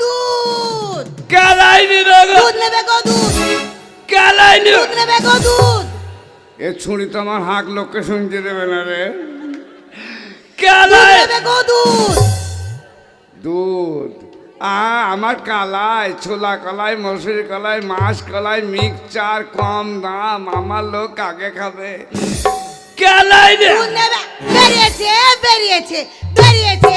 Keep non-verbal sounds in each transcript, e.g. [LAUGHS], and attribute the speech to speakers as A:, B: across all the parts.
A: দুধ
B: কালাই কালাই এ ছুরি তো আমার হাঁক লোককে শুনতে দেবে না রে? কালাই
A: দুধ।
B: আ, আমার কালাই, ছোলা কলাই, মসুরি কলাই, মাছ কলাই, মিক্সচার কম দাম, আমার লোক আগে খাবে।
A: নেবে বেরিয়েছে বেরিয়েছে বেরিয়েছে বেরিয়েছে।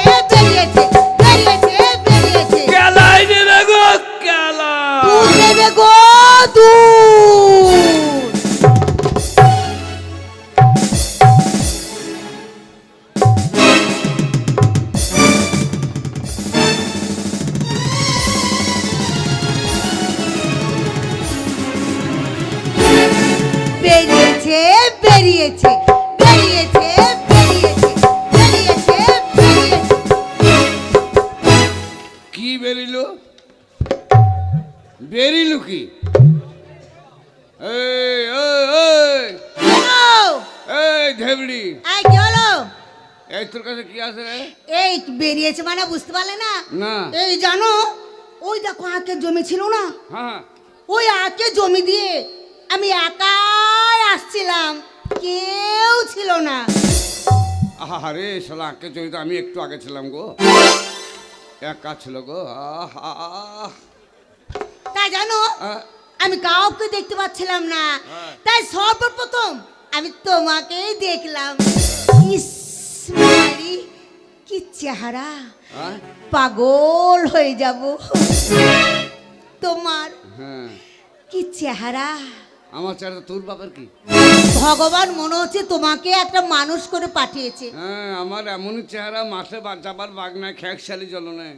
B: কি বেরিল? বেরিল কি? এই ধেবড়ি!
A: এই হলো?
B: এই তোর কাছে কি আছে রে?
A: এই বেরিয়েছে মানে বুঝতে পারলে না?
B: না।
A: এই জানো ওই দেখো আখের জমি ছিল না?
B: হ্যাঁ
A: ওই আখের জমি দিয়ে আমি একাই আসছিলাম। কেউ ছিল না।
B: আরে শালা আঁকে চরিত আমি একটু আগে ছিলাম গো। একা ছিল গো আহা।
A: তাই জানো আমি কাউকে দেখতে পাচ্ছিলাম না।
B: হ্যাঁ।
A: তাই সর্বপ্রথম আমি তোমাকেই দেখলাম। ইস কি চেহারা। পাগল হয়ে যাব। তোমার
B: হ্যাঁ।
A: কি চেহারা।
B: আমার চেহারা তোর বাবার কি?
A: ভগবান মনে হচ্ছে তোমাকে একটা মানুষ করে পাঠিয়েছে।
B: হ্যাঁ আমার এমনই চেহারা মাঠে যাবার বাঘ না খ্যাকশালি জ্বলনে।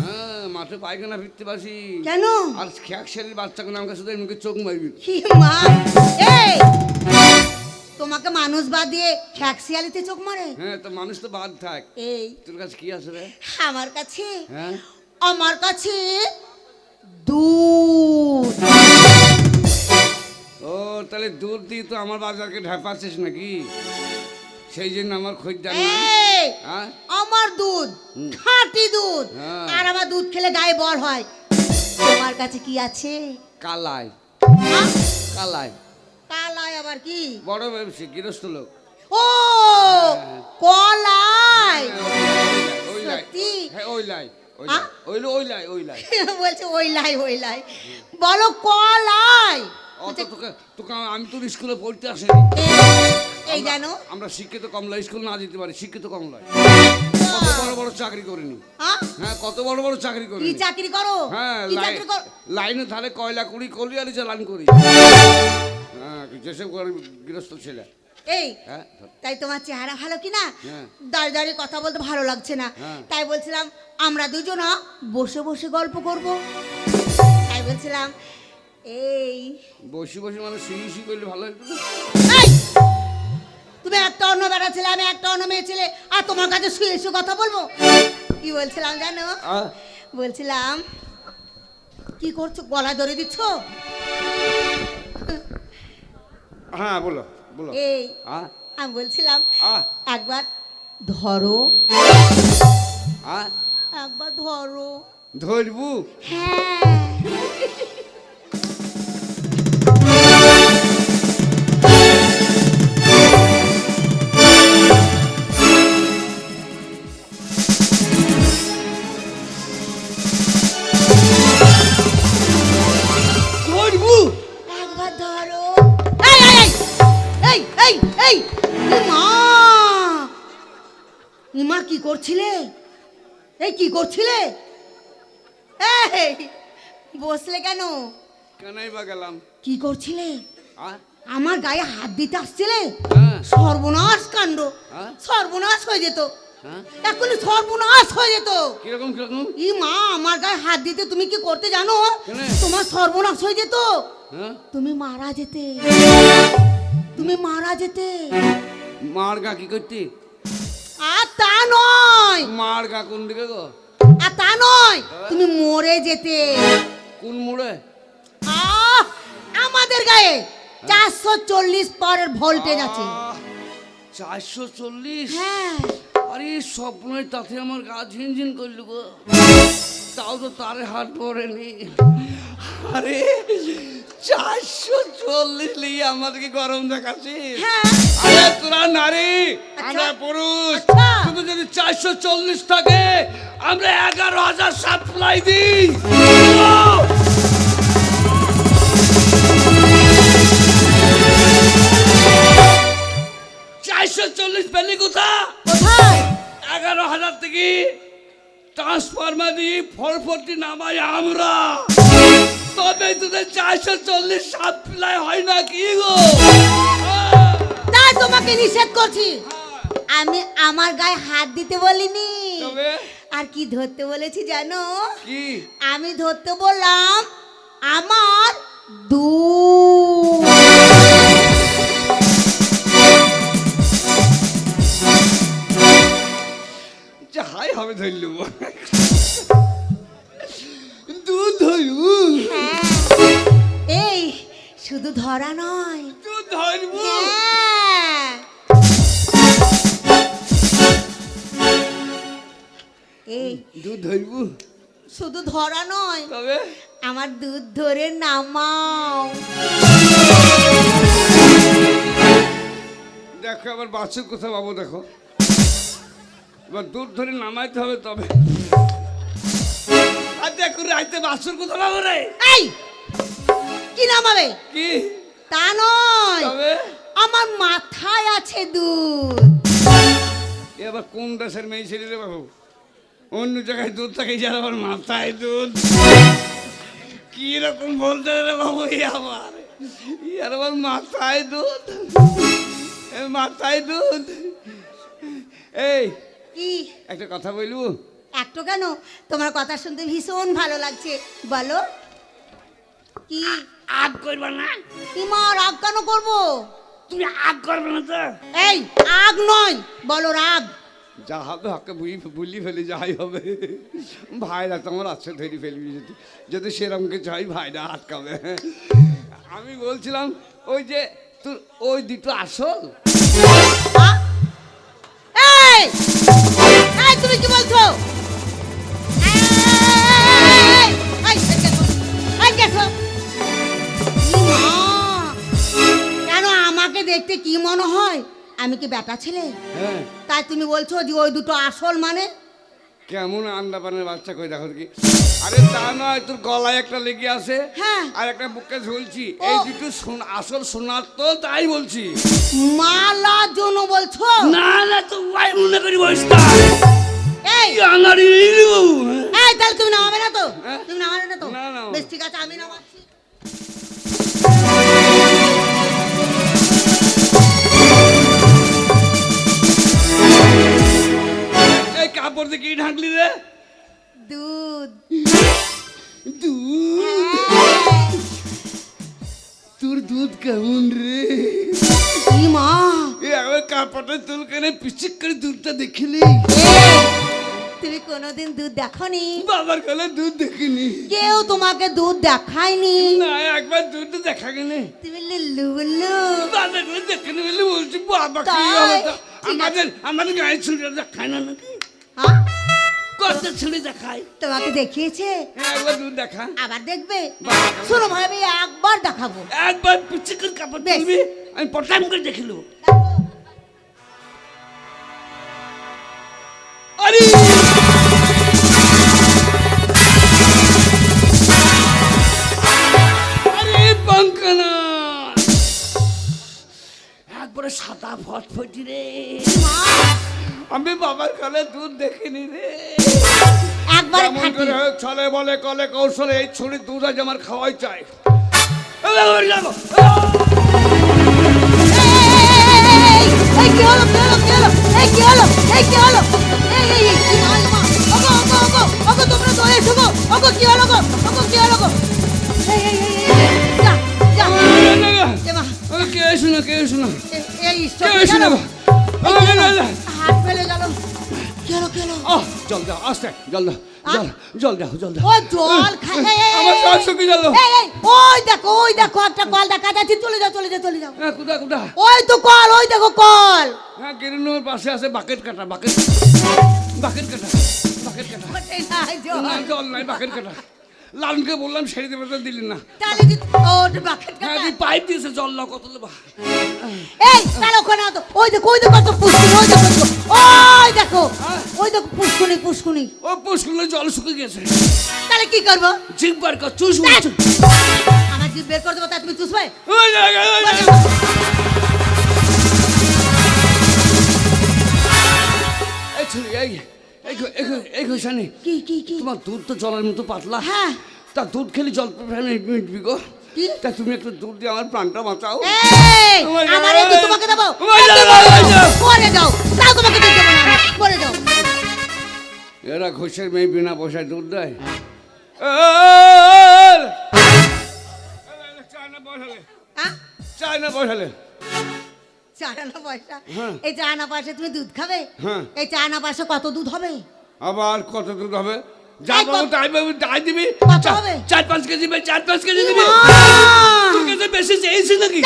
B: হ্যাঁ মাঠে পায়খানা ফিরতে পারছি।
A: কেন?
B: আর খ্যাকশালির বাচ্চাগুলো আমাকে শুধু এমনি চোখ মারবি।
A: কি মা এই! তোমাকে মানুষ বাদ দিয়ে খ্যাকশিয়ালিতে চোখ মারে?
B: হ্যাঁ তো মানুষ তো বাদ থাক।
A: এই।
B: তোর কাছে কি আছে রে?
A: আমার কাছে?
B: হ্যাঁ?
A: আমার কাছে দুধ।
B: তাহলে দুধ দিয়ে তো আমার বাজারকে ঢাপাচ্ছিস নাকি? সেই জন্য আমার খরিদ্দার হ্যাঁ?
A: আমার দুধ খাঁটি দুধ
B: হ্যাঁ।
A: আর আমার দুধ খেলে গায়ে বর হয়। তোমার কাছে কি আছে?
B: কালাই।
A: হ্যাঁ?
B: কালাই।
A: কালাই আবার কি?
B: বড় ব্যবসী গৃহস্থ লোক।
A: ও কলাই। সত্যি?
B: ওই লাই ওই? লাই। ওই লো- ওই লাই ওই লাই। [LAUGHS]
A: বলছে ওই লাই ওই লাই। বলো কলাই।
B: অত তোকে তোকে আমি তোর স্কুলে পড়তে আসিনি।
A: এই- জানো।
B: আমরা শিক্ষিত কমলা স্কুল না যেতে পারি শিক্ষিত কমলা কত বড় বড় চাকরি করিনি।
A: হ্যাঁ?
B: হ্যাঁ কত বড় বড় চাকরি
A: কি
B: করিনি।
A: চাকরি করো?
B: হ্যাঁ লাইনে ধারে কয়লা কুড়ি কলিয়ারি চালান করি। হ্যাঁ যেসব গৃহস্থ ছেলে।
A: এই
B: হ্যাঁ
A: তাই তোমার চেহারা ভালো কি না?
B: হ্যাঁ।
A: দাঁড়িয়ে দাঁড়িয়ে কথা বলতে ভালো লাগছে না।
B: হ্যাঁ।
A: তাই বলছিলাম আমরা দুজনা বসে বসে গল্প করব। তাই বলছিলাম এই।
B: বসে বসে মানে শুয়ে শুয়ে করলে ভালো?
A: এই! তুমি একটা অন্য বেড়া ছেলে আমি একটা অন্য মেয়ে ছেলে আর তোমার কাছে শুয়ে শুয়ে কথা বলব? কি বলছিলাম জানো? বলছিলাম কি করছ? গলা ধরে দিচ্ছ?
B: হ্যাঁ বলো বলো।
A: এই আমি বলছিলাম একবার ধরো। একবার ধরো।
B: ধরবু?
A: হ্যাঁ। ইমা কি করছিলে? এই কি করছিলে? এই বসলে কেন?
B: কেনই বা গেলাম?
A: কি করছিলে? আমার গায়ে হাত দিতে আসছিলে?
B: হ্যাঁ।
A: সর্বনাশ কাণ্ড।
B: হ্যাঁ?
A: সর্বনাশ হয়ে যেত।
B: হ্যাঁ।
A: এখনই সর্বনাশ হয়ে যেত।
B: কীরকম কীরকম?
A: ই মা আমার গায়ে হাত দিতে তুমি কি করতে জানো? তোমার সর্বনাশ হয়ে যেত। তুমি মারা যেতে। তুমি মারা যেতে।
B: মার গা কি করতে?
A: তা নয়।
B: মার গা কোন দিকে গো?
A: আর তা নয়। তুমি মরে যেতে।
B: কোন মুড়ে?
A: আহ আমাদের গায়ে চারশো চল্লিশ পরের ভোল্টেজ আছে।
B: চারশো চল্লিশ?
A: হ্যাঁ।
B: আরে স্বপ্নের তাতে আমার গা ঝিনঝিন করল গো। তাও তো তারে হাত পড়েনি। আরে চারশো চল্লিশ লিয়ে আমাদেরকে গরম দেখাচ্ছিস
A: হ্যাঁ।
B: আরে তোরা নারী আমরা পুরুষ।
A: আচ্ছা।
B: শুধু যদি চারশো চল্লিশ থাকে আমরা এগারো হাজার সাপ্লাই দিই। চারশো চল্লিশ পেলি কোথা
A: কোথায়?
B: এগারো হাজার থেকে ট্রান্সফরমার দিয়ে ফরফরটি নামাই আমরা। তবে তোদের চারশো চল্লিশ সাপ্লাই হয় না কি গো।
A: তাই তোমাকে নিষেধ করছি। আমি আমার গায়ে হাত দিতে বলিনি। আর কি ধরতে বলেছি জানো? আমি ধরতে বললাম আমার
B: ধরা
A: নয়।
B: দুধ ধরব।
A: হ্যাঁ। এই
B: দুধ ধরব।
A: শুধু ধরা নয়
B: তবে?
A: আমার দুধ ধরে নামাও।
B: দেখো আবার বাছুর কোথাও পাবো দেখো। এবার দুধ ধরে নামাইতে হবে তবে। আর দেখো রাইতে বাছুর কোথাও পাবো রে?
A: এই কি নামাবে?
B: কি?
A: তা নয়। আমার মাথায় আছে দুধ।
B: এ আবার কোন দেশের মেয়ে ছেলে রে বাবু? অন্য জায়গায় দুধ থাকে যার আবার মাথায় দুধ। কি রকম বলতে রে বাবু ই আবার? ইয়ার আবার মাথায় দুধ? মাথায় দুধ? এই
A: কি?
B: একটা কথা বলব?
A: একটু কেন? তোমার কথা শুনতে ভীষণ ভালো লাগছে। বলো। কি?
B: আগ করবা না?
A: কি মা রাগ কেন করব?
B: তুমি আগ করবে না তো?
A: এই আগ নয় বলো রাগ।
B: যা হবে হাকে বুঝি বুলি ফেলি যাই হবে। ভাইরা তোমার আছে ধরি ফেলবি যদি যদি সেরকম কিছু হয় ভাইরা আটকাবে। আমি বলছিলাম ওই যে তোর ওই দুটো আসল?
A: তুমি কি বলছো? দেখতে কি মনে হয়? আমি কি বেটা ছেলে?
B: হ্যাঁ।
A: তাই তুমি বলছো যে ওই দুটো আসল মানে?
B: কেমন আন্ডা পানের বাচ্চা কই দেখো কি আরে তা নয় তোর গলায় একটা লেগে আছে।
A: হ্যাঁ।
B: আর একটা বুকে ঝুলছি। এই দুটো আসল সোনার তো তাই বলছি।
A: মালা জন্য বলছো?
B: না না তো ওয়াই মনে করি বসতা
A: এই।
B: আনারি
A: এই তাহলে তুমি নামাবে না তো?
B: হ্যাঁ?
A: তুমি নামাবে না তো। বেশ ঠিক আছে আমি নামাচ্ছি।
B: কাপড় দিয়ে কি ঢাকলি রে?
A: দুধ।
B: দুধ? তোর দুধ কেমন রে?
A: মা?
B: এ একবার কাপড়টা তুল কেনে পিচিক করে দুধটা দেখিলি?
A: তুমি কোনোদিন দুধ দেখনি?
B: বাবার গলে দুধ দেখিনি।
A: কেউ তোমাকে দুধ দেখায়নি?
B: না একবার দুধ দেখা গেলে
A: তুমি লুল্লু বুল্লু।
B: গলে দেখিনি বলে বলছি বাবা কি আমাদের আমাদের গায়ে ছেলে দেখায় না নাকি? কত ছেলে দেখায়।
A: তোমাকে দেখিয়েছে?
B: হ্যাঁ একবার দুধ দেখা।
A: আবার দেখবে? শোনো ভাই আমি একবার দেখাবো।
B: একবার পিচিক কাপড়। তুলবি আমি পটাম করে দেখিল আরে! আরে বাঙ্কানা একবারে সাদা ফটফটি রে। আমি বাবার কালে দুধ দেখিনি রে
A: একবার
B: কেমন
A: খাটি
B: করে হয়, ছলে বলে কলে কৌশলে এই ছুরি দুধ আজ আমার খাওয়াই চাই
A: কি
B: শোনো কে শোনো কে শোনো জল দাও আস্তে জল দাও জল জল দাও জল দাও।
A: ও জল এই,
B: আমার
A: এই,
B: শ্বাস
A: এই, এই এই ওই দেখো ওই দেখো একটা কল দেখা যাচ্ছে চলে যাও চলে যাও চলে যাও।
B: হ্যাঁ কোথা কোথা
A: ওই তো কল ওই দেখো কল।
B: হ্যাঁ গিরিনোর পাশে আছে বাকেট কাটা বাকেট। বাকেট কাটা বাকেট কাটা।
A: নাই জল।
B: না জল নাই বাকেট কাটা। লালনকে বললাম সেরে দেবে তো দিলি না।
A: তাহলে যদি ওট বাকেট
B: হ্যাঁ তুই পাইপ দিয়েছে জল না কত নেবা
A: এই তাহলে ওখানে তো। ওই দেখো ওই দেখো কত পুষ্কুনি ওই দেখো ওই দেখো, ওই দেখো ওই পুষ্কুনি পুষ্কুনি
B: ও পুষ্কুলে জল শুকিয়ে গেছে।
A: তাহলে কি করব?
B: জিভ বার কর চুষ
A: দেখ,
B: চুষ।
A: আমার জিভ বের করে দেবো তা তুমি চুষবে?
B: ওই জায়গায়, এই ছুরি এই। এই ঘষানি
A: কি কি কি?
B: তোমার দুধ তো জলের মতো পাতলা।
A: হ্যাঁ।
B: তা দুধ খেলে জল মিটবি গো।
A: কি?
B: তা তুমি একটু দুধ দিয়ে আমার প্রাণটা বাঁচাও!
A: আমার দুধ তোমাকে দেবো। যাও। তাও তোমাকে দুধ দেবো না আমি। যাও।
B: এরা ঘষের মেয়ে বিনা পয়সায় দুধ দেয়।
A: হ্যাঁ
B: চায় না বসালে
A: চারানা পয়সা
B: হ্যাঁ।
A: এই চারানা পয়সা তুমি দুধ খাবে
B: হ্যাঁ।
A: এই চারানা পয়সা কত দুধ হবে
B: আবার কত দুধ হবে যা
A: এই
B: পাবো
A: কত-
B: তাই পাবো তাই দিবি
A: কত
B: চা-
A: হবে?
B: চার পাঁচ কেজি ভাই চার পাঁচ কেজি দিবি
A: মা!
B: তোর কাছে বেশি চেয়েছি নাকি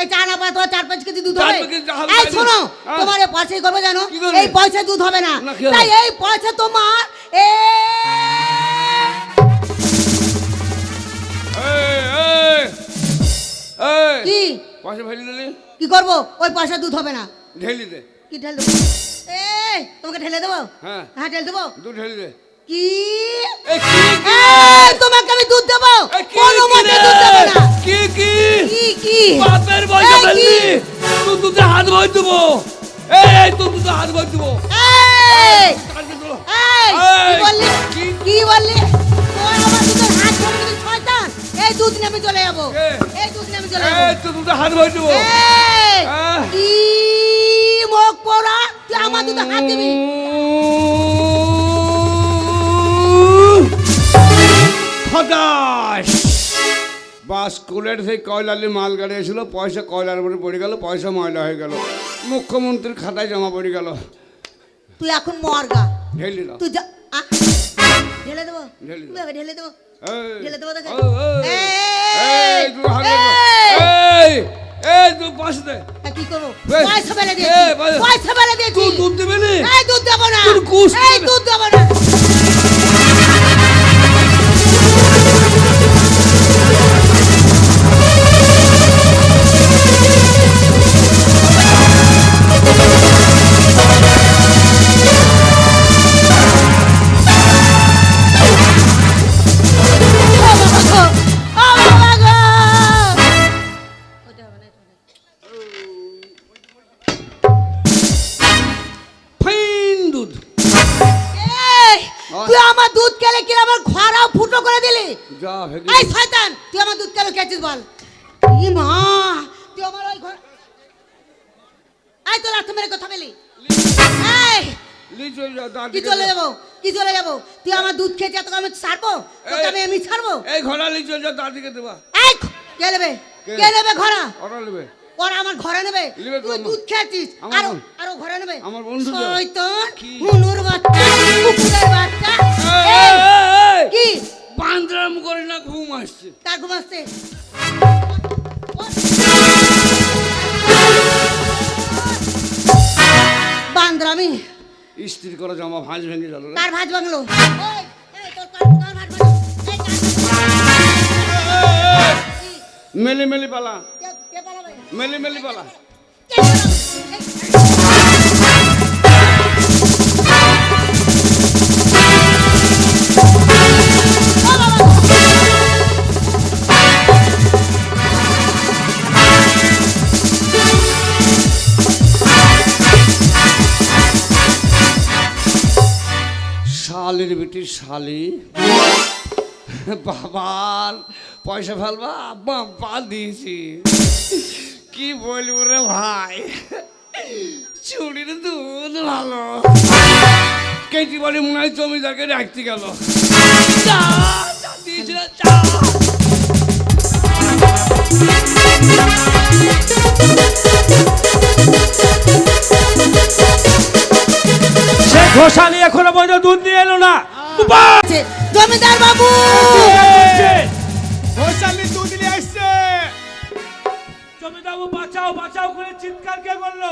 A: এই চারানা পয়সা তোমার চার পাঁচ কেজি দুধ
B: চার
A: হবে
B: পাঁচ কেজি হবে,
A: এই
B: তাই
A: শোনো
B: হ্যাঁ।
A: তোমার এই পয়সায় করবে জানো
B: কি করবে?
A: এই পয়সা দুধ হবে না
B: না, কি হবে?
A: তাই এই পয়সা তোমার এ
B: এই, এই, এই,
A: কি
B: পয়সা ফেলে দিলি
A: কি করব? ওই পয়সা দুধ হবে না।
B: ঢেলি দে
A: কি ঢেলে দেবো? এই তোমাকে ঢেলে দেবো?
B: হ্যাঁ।
A: হ্যাঁ ঢেলে দেবো?
B: দুধ ঢেলি দে।
A: কি?
B: এই?
A: এই, তোমাকে আমি দুধ দেবো?
B: এই
A: কোনো মতে দুধ দেবো না।
B: কি কি?
A: কি কি?
B: বাপের
A: এই, কি?
B: তুই দুধে হাত ভয় দেবো। এই এই তুই দুধে হাত ভয় দেবো।
A: এই এই কি বললি?
B: কি-
A: বললি? তোর আমার দুধের হাত ধরে দিলি শয়তান। এই দুধ নিয়ে আমি চলে যাব? এই দুধ নিয়ে আমি চলে
B: এই
A: যাব
B: তুই দুধে হাত ভয় দেবো।
A: হাত দিবি
B: বা স্কুলের সেই কয়লালি মাল গাড়ি এসেছিল পয়সা কয়লার উপরে পড়ে গেল পয়সা ময়লা হয়ে গেল মুখ্যমন্ত্রীর খাতায় জমা পড়ে গেল
A: তুই এখন মরগা
B: ঢেলি দাও
A: তুই যা আ, ঢেলে দেবো
B: ঢেলে।
A: বাবা, ঢেলে দেবো
B: এই,
A: ঢেলে দেবো
B: এই,
A: এই,
B: এই,
A: দিয়েছি।
B: পয়সা-
A: পয়সা ফেলে দিয়েছি।
B: তুই দুধ দেবে না।
A: এই দুধ দেবো না। এই দুধ দেবো না।
B: যা ভেগে
A: এই শয়তান তুই আমার দুধ কেন খেয়েছিস বল? ই মা তুই আমার ওই ঘর এই তো লাথ মেরে কথা বলি। এই কি চলে
B: যা।
A: যাব? কি চলে যাব? তুই আমার দুধ খেয়েছিস তোকে আমি ছাড়বো? তোকে। আমি এমনি ছাড়বো?
B: এই ঘোড়া লি যা দিকে দেবা।
A: এই কে নেবে?
B: কে?
A: নেবে ঘরা
B: ওরা নেবে।
A: ওরা আমার ঘরে নেবে। তুই দুধ খেয়েছিস
B: আমার
A: আরও ঘরে নেবে।
B: আমার বন্ধু।
A: শয়তান হুনুর বাচ্চা কুকুরের বাচ্চা। কি?
B: বান্দরাম করে না ঘুম আসছে
A: কার ঘুম আসছে বান্দরামি
B: স্ত্রী করে জামা ভাঁজ ভেঙে গেল।
A: কার ভাজ তোর ভাজ কি?
B: মেলি মেলি পালা মেলি মেলি পালা শালির শালি। বাবার পয়সা ফেলবা, আব্বা পা দিয়েছি। কি বলব রে ভাই? চুরির দুধ ভালো। কেটি বলে মনে হয় জমিদারকে রাখতে গেল। চা
C: সে ঘোষালি এখনও পর্যন্ত দুধ নিয়ে এলো না।
A: জমিদার বাবু!
D: ঘোষালি দুধ নিয়ে আসছে।
C: জমিদারবাবু বাঁচাও বাঁচাও করে চিৎকার কে করল!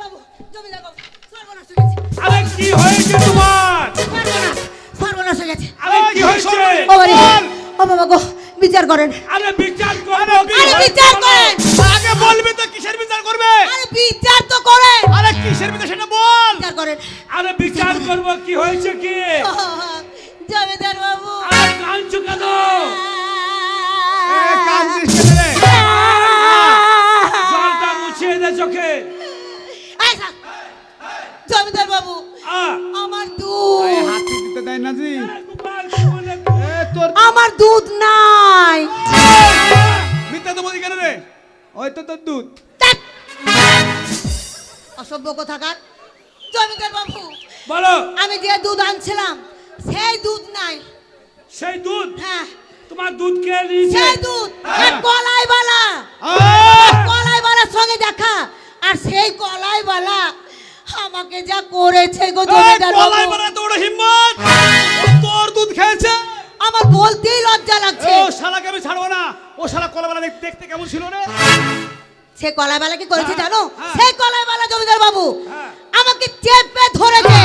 A: বাবু জমিদার বাবু
C: আরে কি হয়েছে তোমার?
A: সর্বনাশ হয়ে গেছে।
C: আরে কি হয়েছে?
A: ও বাবা গো বিচার করেন।
C: আরে বিচার করব কি?
A: আরে বিচার করেন।
D: আগে বলবি তো বিচার করবে।
A: আরে বিচার তো করেন
D: আরে কিসের বিচার সেটা বল।
A: বিচার করেন।
C: আরে বিচার করব কি হয়েছে কি?
A: জমিদার বাবু।
C: আরে কাঁদছো কেন
D: কেন রে?
C: জলটা মুছিয়ে দে চোখে।
A: জমিদার বাবু আমার দুধ।
D: হাতি দিতে দেয় না জি।
A: আমার দুধ নাই।
D: মিথ্যা তো বলি কেন রে? ওই তো তোর দুধ।
A: অসভ্য কোথাকার? জমিদার বাবু
C: বলো।
A: আমি যে দুধ আনছিলাম সেই দুধ নাই।
C: সেই দুধ?
A: হ্যাঁ।
C: তোমার দুধ কে নিয়েছে
A: সেই দুধ কলাই বালা কলাই বালার সঙ্গে দেখা আর সেই কলাই বালা আমাকে যা করেছে গো জমিদার বাবু।
D: বানা তো ওর হিম্মত? তোর দুধ খেয়েছে?
A: আমার বলতেই লজ্জা লাগছে।
D: ও শালাকে আমি ছাড়বো না। ও শালা কলাই বানা দেখ- দেখতে কেমন ছিল রে?
A: সে বালা কি করেছে
D: হ্যাঁ,
A: জানো?
D: হ্যাঁ।
A: সেই কলাই বালা জমিদার বাবু।
C: হ্যাঁ।
A: আমাকে চেপে ধরেছে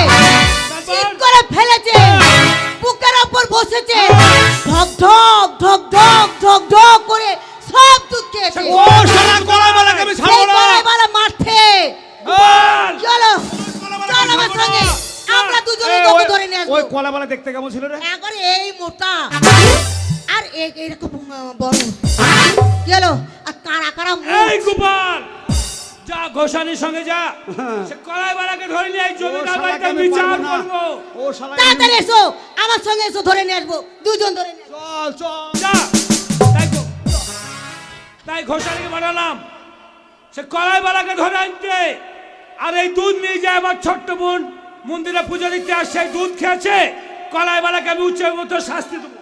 A: করে ফেলেছে বুকের ওপর বসেছে। ঢক ঢক ঢক ঢক ঢক ঢক করে সব দুধ খেয়েছে।
D: ও শালা কলাই বানাকে আমি ছাড়বো না।
A: কলাই বালা মাঠে
C: গোপাল!
A: চলো
D: কলাই
A: আমার সঙ্গে। আমরা দুজনে
D: এই,
A: তোকে ধরে নিয়ে আসব।
D: ওই কলাই বানা দেখতে কেমন ছিল রে?
A: একবারে এই মোটা। আর এ- এরকম বড়। আর কারা
C: এই গোপাল যা ঘোষানির সঙ্গে যা। সে কলাই বালাকে ধরে নিয়ে জমিদার বাড়িতে বিচার করব।
D: ও শালা
A: তাড়াতাড়ি এসো আমার সঙ্গে এসো ধরে নিয়ে আসব। দুজন ধরে নিয়ে
D: চল চল।
C: যা তাই তাই ঘোষানিকে বানালাম সে কলাই বালাকে ধরে আনতে। আর এই দুধ নিয়ে যায় আমার ছোট্ট বোন। মন্দিরে পুজো দিতে আর সেই দুধ খেয়েছে। কলাই বালাকে আমি উচ্চ মতো শাস্তি দেবো।